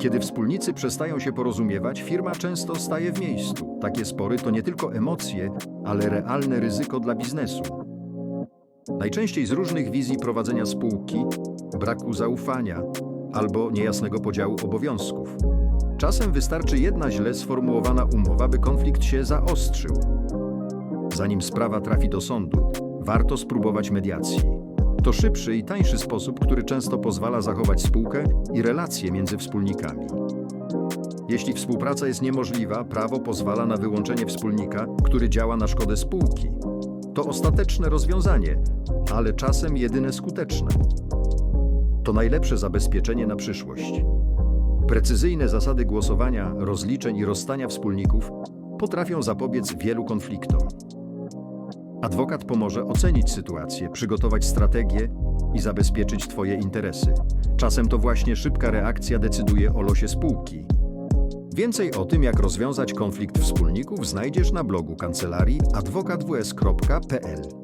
Kiedy wspólnicy przestają się porozumiewać, firma często staje w miejscu. Takie spory to nie tylko emocje, ale realne ryzyko dla biznesu. Najczęściej z różnych wizji prowadzenia spółki, braku zaufania albo niejasnego podziału obowiązków. Czasem wystarczy jedna źle sformułowana umowa, by konflikt się zaostrzył. Zanim sprawa trafi do sądu, warto spróbować mediacji. To szybszy i tańszy sposób, który często pozwala zachować spółkę i relacje między wspólnikami. Jeśli współpraca jest niemożliwa, prawo pozwala na wyłączenie wspólnika, który działa na szkodę spółki. To ostateczne rozwiązanie, ale czasem jedyne skuteczne. To najlepsze zabezpieczenie na przyszłość. Precyzyjne zasady głosowania, rozliczeń i rozstania wspólników potrafią zapobiec wielu konfliktom. Adwokat pomoże ocenić sytuację, przygotować strategię i zabezpieczyć Twoje interesy. Czasem to właśnie szybka reakcja decyduje o losie spółki. Więcej o tym, jak rozwiązać konflikt wspólników, znajdziesz na blogu kancelarii adwokatws.pl.